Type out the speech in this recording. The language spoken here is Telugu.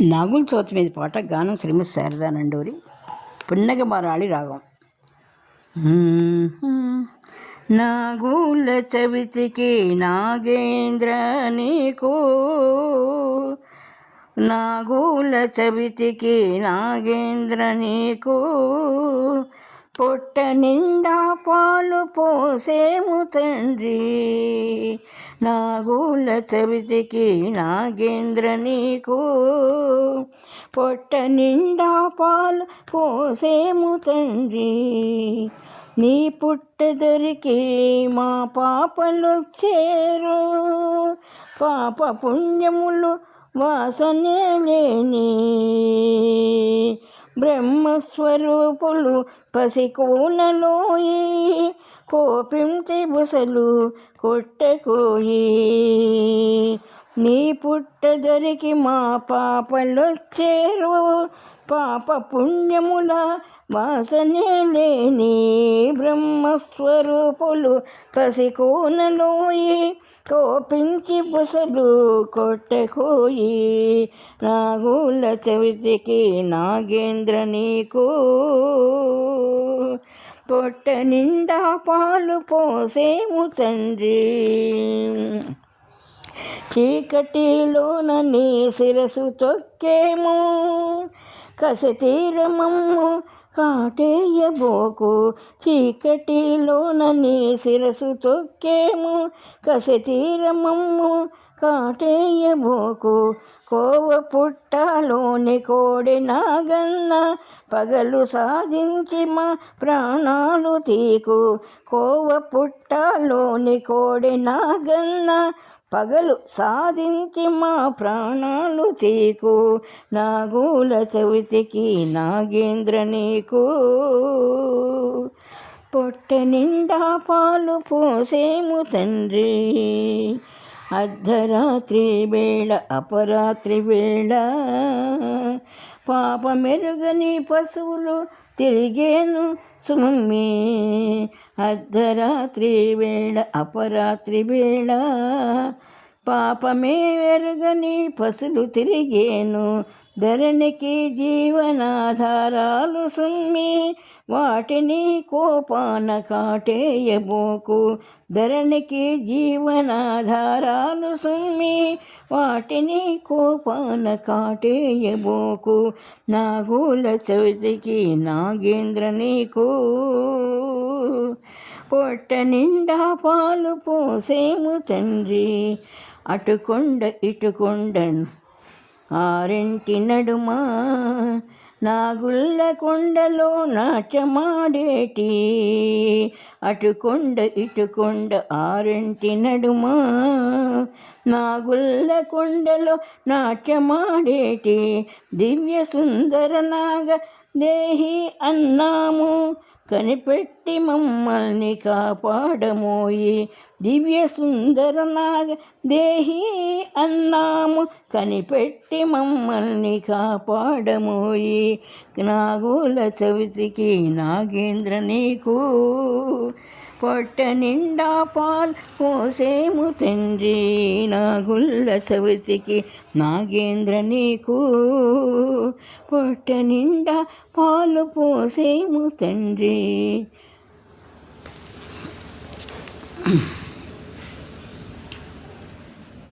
నాగుల చవితి మీద పాట గానం శ్రీమతి శారదా నండూరి పున్నగ మరాళి రాగం. నాగుల చవితికి నాగేంద్ర నీకు నాగుల చవితికి నాగేంద్ర నీకు పొట్ట నిండా పాలు పోసేము తండ్రి నాగుల చవితికి నాగేంద్ర నీకు పొట్ట నిండా పాలు పోసేము తండ్రి. నీ పుట్టదరికి మా పాపలొచ్చేరు. పాప పుణ్యములు వాసనే లేని బ్రహ్మస్వరూపులు పసికోనలోయి పోపించి బుసలు కొట్టకోయి. నీ పుట్టదరికి మా పాపలొచ్చేరు. పాప పుణ్యముల వాసనే లేని బ్రహ్మస్వరూపులు పసికోనలోయి కోపించి బుసలు కొట్టకోయి. నాగుల చవితికి నాగేంద్ర నీకు పొట్ట నిండా పాలు పోసేము తండ్రి. చీకటిలోన నీ శిరసు తొక్కేము కసతీరమమ్ము కాటేయబోకు. చీకటిలోన నీ శిరసు తొక్కేము కసతీరమమ్ము కాటేయబోకు. కోవ పుట్టలోని కోడి నాగన్న పగలు సాధించి మా ప్రాణాలు తీకు. కోవ పుట్టలోని కోడి నాగన్న పగలు సాధించి మా ప్రాణాలు తీకు. నాగుల చవితికి నాగేంద్ర నీకు. పొట్ట నిండా పాలు పోసేము తండ్రి. అర్ధరాత్రి వేళ అపరాత్రి వేళ. పాప మెరుగని పశువులు తిరిగేను సుమ్మి అర్ధరాత్రి వేళ అపరాత్రి వేళ. పాపమే మెరుగని పసులు తిరిగేను. ధరణికి జీవనాధారాలు సుమ్మి. వాటిని కోపాన కాటేయబోకు. ధరణికి జీవనాధారాలు సుమ్మి వాటిని కోపాన కాటేయబోకు. నాగూల చవితికి నాగేంద్ర నీకు. పొట్ట నిండా పాలు పోసేము తండ్రి. అటుకొండ ఇటుకొండ ఆరింటి నడుమా. నాగుళ్ళ కొండలో నాచమాడేటి అటుకొండ ఇటుకొండ ఆరింటి నడుమా? నాగుల్ల కొండలో నాట్యమాడేటి? దివ్య సుందర నాగ దేహి అన్నాము. కనిపెట్టి మమ్మల్ని కాపాడమోయి దివ్య సుందర నాగ దేహి అన్నాము కనిపెట్టి మమ్మల్ని కాపాడమోయి. నాగుల చవితికి నాగేంద్ర నీకు పొట్ట నిండా పాల్ పోసేము తండ్రి. నాగుల్ల చవితికి నాగేంద్ర నీకు పొట్ట నిండా పాలు పోసేము తండ్రి.